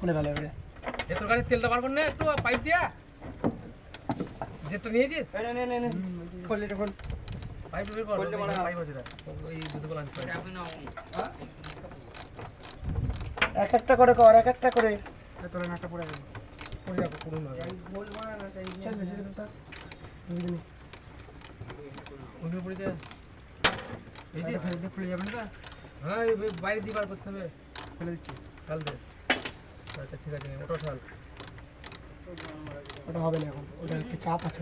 খুলে ফেলে এবারে। যে তোর গাড়ির তেলটা বার কর না একটু পাইপ দিয়া। যেটা নিয়েছিস? নে নে নে নে। খোল পাইপ বের কর পাইপ আছে ওই আনতে এক একটা করে কর এক একটা করে। তোর নাটটা পড়ে গেল পড়ে যাব না। চল বেশি করে তা কোনটা পড়ে যায় এই যে ফেলে খুলে যাবেন না হ্যাঁ বাইরে দিয়ে বার করতে হবে। ফেলে দিচ্ছি। ঢাল দে। আচ্ছা ঠিক আছে, ওটা ঢাল ওটা হবে না এখন, ওটা একটু চাপ আছে।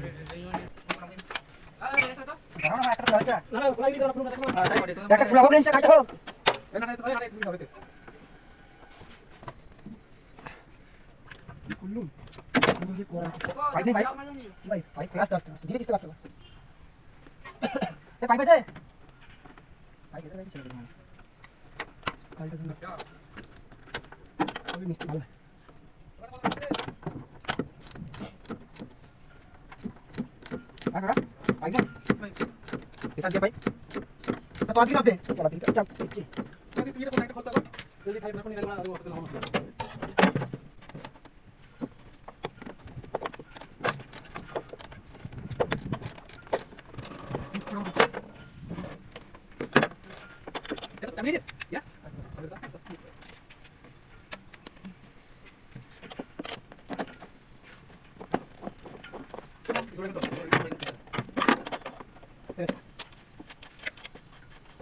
পাইপ এ, পাইপ আছে? পাইপ এটা ছিল না কালটা দিন ওই মিষ্টি ভালো আগা পাইপ নেই এসা দিয়ে পাইপ তো আদি না দে চলা দিতে চাপ দিচ্ছি তুই তুই এটা একটা খোলতা কর জলদি খাই না কোন গাড়ি মারা ওটা হলো এটা চালিয়ে দিস ইয়া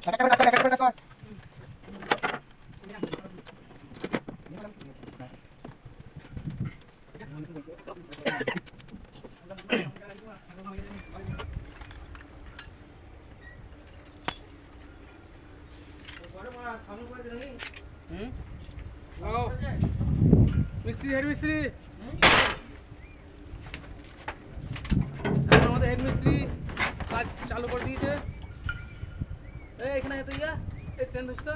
টাকা টাকা টাকা টাকা টাকা হুম? ও মিস্ত্রি হেড মিস্ত্রি। আমাদের হেড মিস্ত্রি কাজ চালু করে দিয়েছে। এই এখানে এত ইয়া? এই ট্রেন ধরছে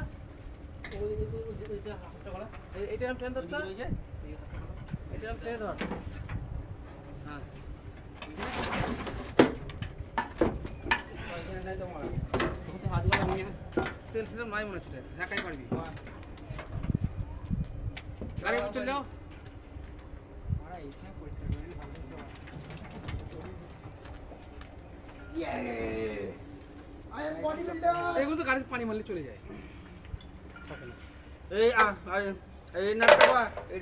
এইটা ট্রেন ধরতে এটা ট্রেন ধর হ্যাঁ। তেল সিস্টেম নাই মনে হচ্ছে একাই পারবি। গাড়ি চলে যাও এইগুলো তো গাড়িতে পানি মারলে চলে যায়। এই এই নাটটা বা এই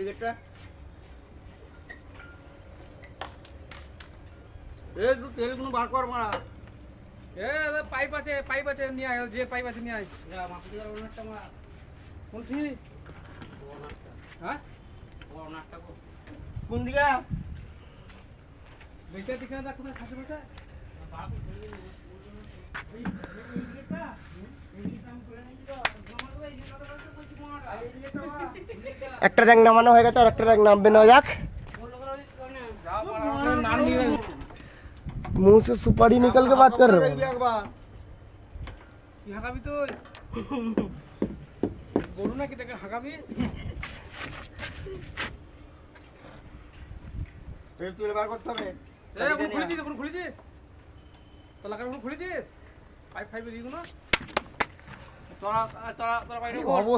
একটু তেলগুলো বার কর মারা। এ পাইপ আছে পাইপ আছে নিয়ে আয় যে পাইপ আছে নিয়ে আয়। কোনটি হ্যাঁ? কোন দিকে দেখতে দিকে না কোথায় খাসে বসে একটা র্যাঙ্ক নামানো হয়ে গেছে আর একটা র্যাঙ্ক নামবে না যাক। मुंह से सुपारी निकल के बात कर रहे দেখবি हो একবার কি হাঁকাবি তুই গরু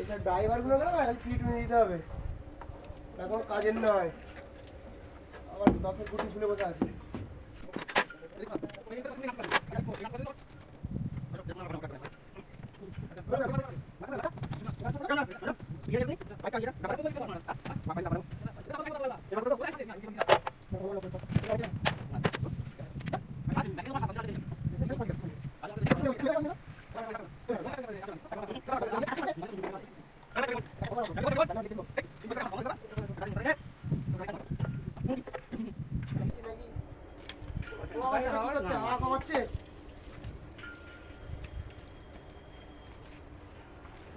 এটা ড্রাইভারগুলো গেলে না ফিট নিয়ে দিতে হবে। এখন কাজের নয়। আবার দশের গুটি শুনে বসে আছে। হাওয়া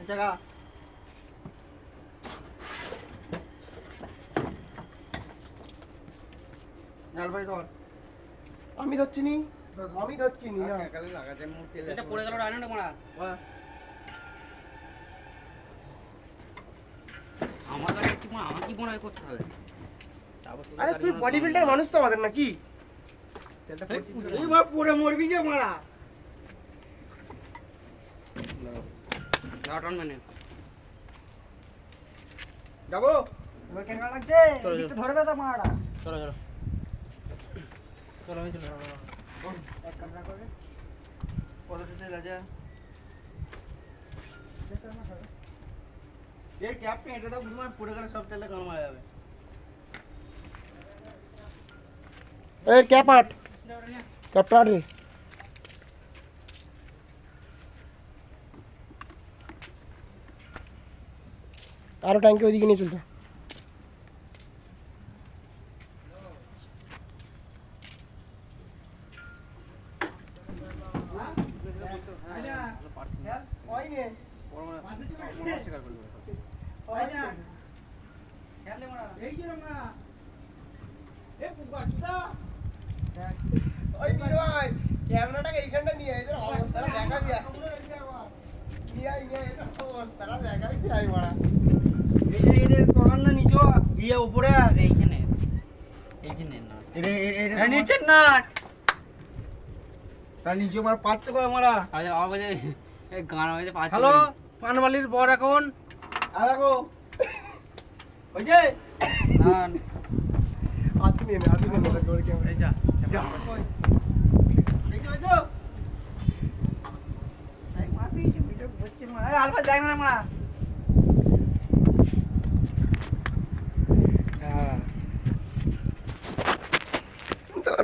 জায়গা নাল ভাই ধর আমি ধরছি নি? আমি ধরছি নি না। কালে লাগাতে মুখ তেল এটা পড়ে গেল ডায়নাটা মারা বাহ, আমার কাছে কি মনে আমার কি মনে হয় করতে হবে? আরে তুই বডি বিল্ডার মানুষ তো আমাদের নাকি? পড়ে মরবি যে মারা। যাব? এবার কেন লাগছে? ধরবে তো মারা চলো চলো। চলো আমি চলো এক কামরা করবে। কতটা তেল এই ক্যাপটা এটা তো বুঝলাম পড়ে গেলে সব তেলে মারা যাবে। এই ক্যাপটা। আট রে আরও ট্যাঙ্কি ওইদিকে নিয়ে চলতো এই যে মারা এ পুকা চুদা ওই বীর ভাই ক্যামেরাটাকে এইখানটা নিয়ে এদের অবস্থাটা দেখাবি নিয়ে আয়, নিয়ে এদের অবস্থাটা দেখাবি আর মারা। এই যে এটা তলার না নিচে ইয়ে উপরে আর এইখানে। এইখানে না। এটা এটা এই নিচের নাট তার নিচে মার পাঁচটা করে মারা? আমার গান হয়েছে পাঁচ হ্যালো পানবালির বর এখন? আর দেখো ওই যে। না হাত নিয়ে নে, হাত নিয়ে নে, তোর ক্যামেরা। এই যা। যা।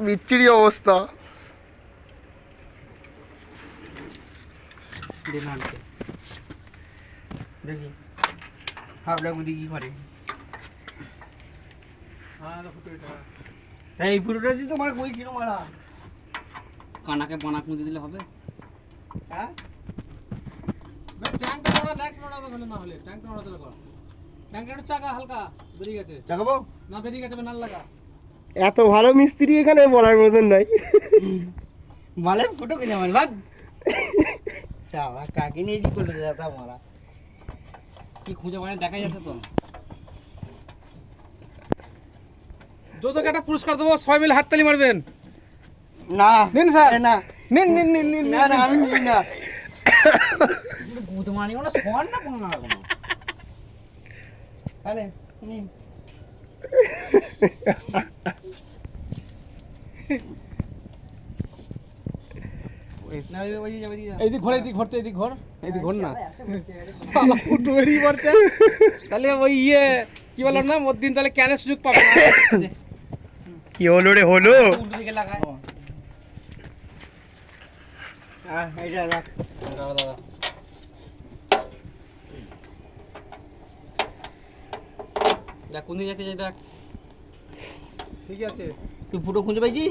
বিচ্ছিরি অবস্থা দিন আনতে দেখি হাবড়া বুদ্ধি কি করে হ্যাঁ এই ফুটোটা দিয়ে তোমার কই ছিল মারা? কানাকে বানাক মুদে দিলে হবে। হ্যাঁ? ট্যাঙ্কটা মোড়া ট্যাঙ্ক মোড়া হলে না হলে। ট্যাঙ্কটা মোড়া দিলে কর। ট্যাঙ্কের চাকা হালকা বেরিয়ে গেছে। চাকাবো? না বেরিয়ে গেছে নাল লাগা। এত ভালো মিস্ত্রি এখানে বলার মতন নাই। মালের ফটো কিনে মাল ভাগ। শালা কাকে নিয়ে জি করলে যাতা মারা? কি খুঁজে মানে দেখা যাচ্ছে তো। যৌতুক একটা পুরস্কার দেবো সবাই মিলে হাততালি মারবেন। না নিন স্যার। না। নিন নিন নিন নিন না না আমি নিই না। গুদ মানি ওটা সর না কোনো না কোনো। আরে নিন। না এইদিক ঘর এইদিক ঘর তো এইদিক ঘর। এইদিক ঘর না। তাহলে ওই ইয়ে কি বলার নাম? ওর দিন তাহলে কেন সুযোগ পাবে না। কি হলো রে হলো? হ্যাঁ দেখ কোন দিকে দেখ। ঠিক আছে। তুই ফুটো খুঁজে পাইছি?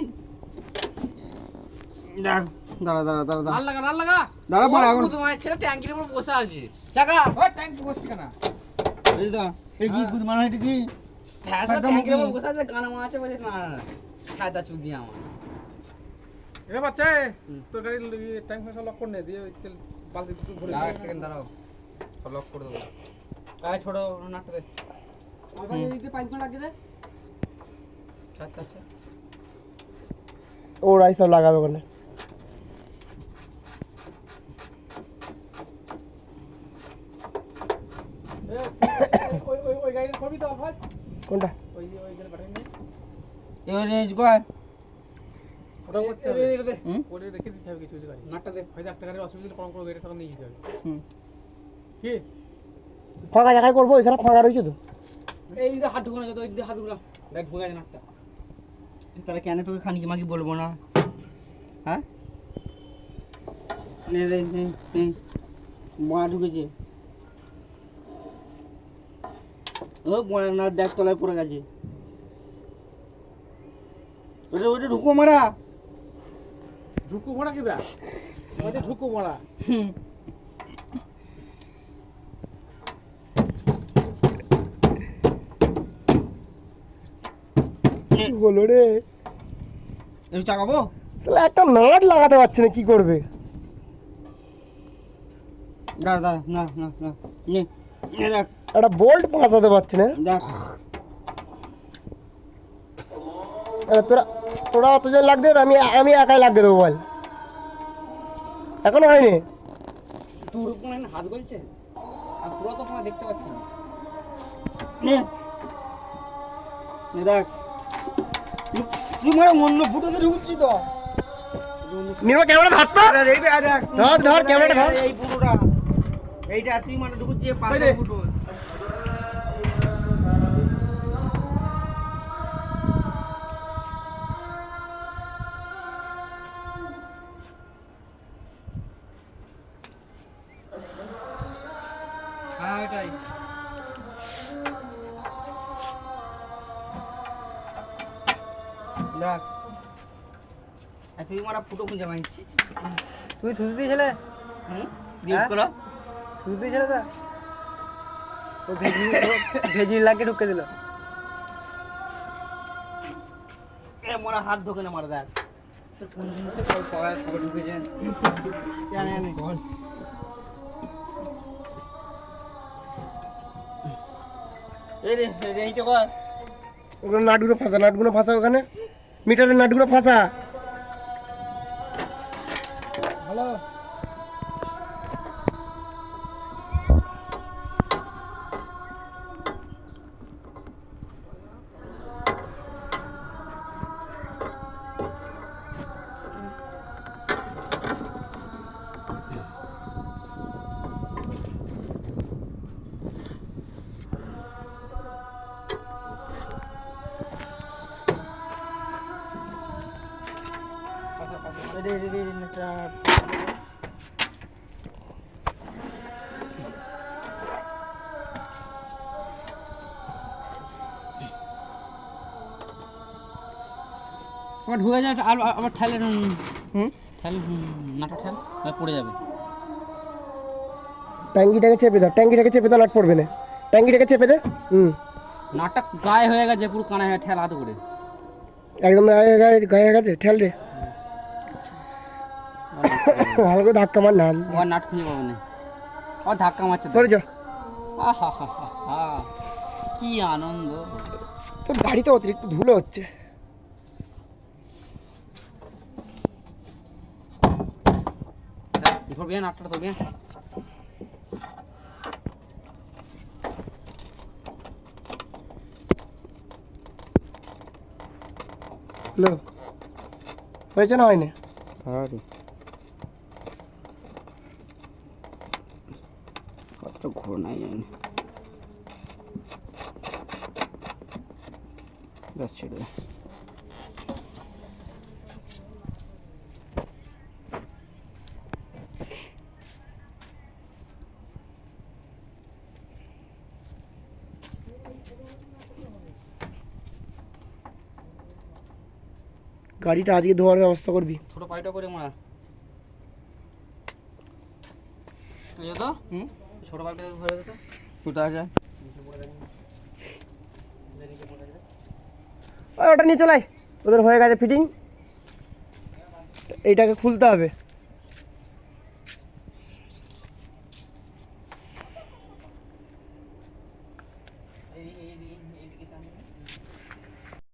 দেখ দাঁড়া দাঁড়া দাঁড়া দাঁড়া। লাগা নাল লাগা। দাঁড়া পড়ে এখন। তোমার ছেলে ট্যাঙ্কির উপর বসে আছে। চাকা ওই ট্যাঙ্কি বসছে কেন? এই দা এই কি গুদ মারা এটা কি? একদম ট্যাঙ্কির উপর কি? বসে আছে গানা মারছে বলছে না না না খায়দা চুপ দিয়ে আমার এ বাচ্চা তোর গাড়ি ট্যাঙ্ক ফাঙ্ক লক করে দিয়ে ওই তেল বালতি দুটো ভরে এক সেকেন্ড দাঁড়াও। সব লক করে দেবো। গায়ে ছোড়ো নাটটা দে পাইপ লাগিয়ে দে। আচ্ছা আচ্ছা ওরাই সব লাগাবে ওই ওই ওই গাড়ি করবি তো আফাজ কোনটা? এবার রেঞ্জ কর রেখে দিতে হবে কিছু কিছু নাটটা দে হয়তো একটা গাড়ির অসুবিধা কম তখন নিয়ে যেতে হবে। হুম। কি? ফাঁকা জায়গায় করব এখানে ফাঁকা রয়েছে তো। এই দিকে হাত ঢুকানো যত ওই দিকে হাত দেখ ঢুকে নাটটা তাহলে কেন তোকে খানকি মাকি বলব না? হ্যাঁ? মা ঢুকেছে। ও দেখ তলায় পড়ে গেছে। ওটা ওটা ঢুকো মারা। ঢুকু মোড়া কি আমাদের ঢুকু মোড়া কি হলো রে? একটু চাকাবো শালা একটা নাট লাগাতে পারছে না কি করবে? দাঁড়া দাঁড়া না না না। একটা বোল্ট পাঁচাতে পারছে না। তোরা তোরা অতজন লাগবে আমি আমি একাই লাগিয়ে দেবো বল। এখনও হয়নি? হাত গলছে? আর তোরা তো দেখতে পাচ্ছি না। নে। নে দেখ। তুই- তুই মানে অন্য ফুটোতে ঢুকছি তো। নির্মা ক্যামেরা ধরতো আরে এই বে- আরে এক- ধর, ধর, ক্যামেরাটা ধর। এই ফুটোটা। এইটা তুই মানে ওই পাশে দে। হ্যাঁ ওইটাই দেখ। তুই মানে ফুটো খুঁজে মাইছিস তুই থুতু দিয়েছিলে? হুম? জিজ্ঞেস হ্যাঁ? করো। থুতু দিয়েছিলে তো ও ভেজি ভেজি লাগিয়ে ঢুকে দিল। এ মনে হাত ধোকে না মারা দেখ। কোন জিনিসটা সব সবাই সবাই ঢুকেছে জানি জানি এই রে রে, এইটা কর। ওখানে নাটগুলো ফাঁসা নাটগুলো ফাঁসা ওখানে। মিটারের নাটগুলো ফাঁসা। হ্যালো। আবার ঢুকে যাবে আর আবার ঠেলে হুম? ঠেল নাটা ঠেল আর পড়ে যাবে। ট্যাঙ্কিটাকে চেপে দাও ট্যাঙ্কিটাকে চেপে দাও নাট পড়বে না। ট্যাঙ্কিটাকে চেপে দে হুম। নাটটা গায়ে হয়ে গেছে পুরো কানা হয়ে ঠেল হাতে করে। একদম গায়ে গায়ে গায়ে হয়ে গেছে ঠেল রে। ভালো করে ধাক্কা মার না। আবার নাট খুঁজে পাবে না। আবার ধাক্কা মারছে। সরে যা। আহা হা হা হা কি আনন্দ। তোর গাড়িতে অতিরিক্ত ধুলো হচ্ছে। ধরবি না নাটটা ধরবি না হ্যালো হয়েছে না হয়নি কত ঘোরনাই জানি ব্যাস ছেড়ে গাড়িটা আজকে ধোয়ার ব্যবস্থা করবি। ছোট পাইটা করে মারা এই তো? হুম? ছোট পাইটা ধরে দে তো। ফুটো আছে। ওটা নিয়ে চলাই ওদের হয়ে গেছে ফিটিং এইটাকে খুলতে হবে।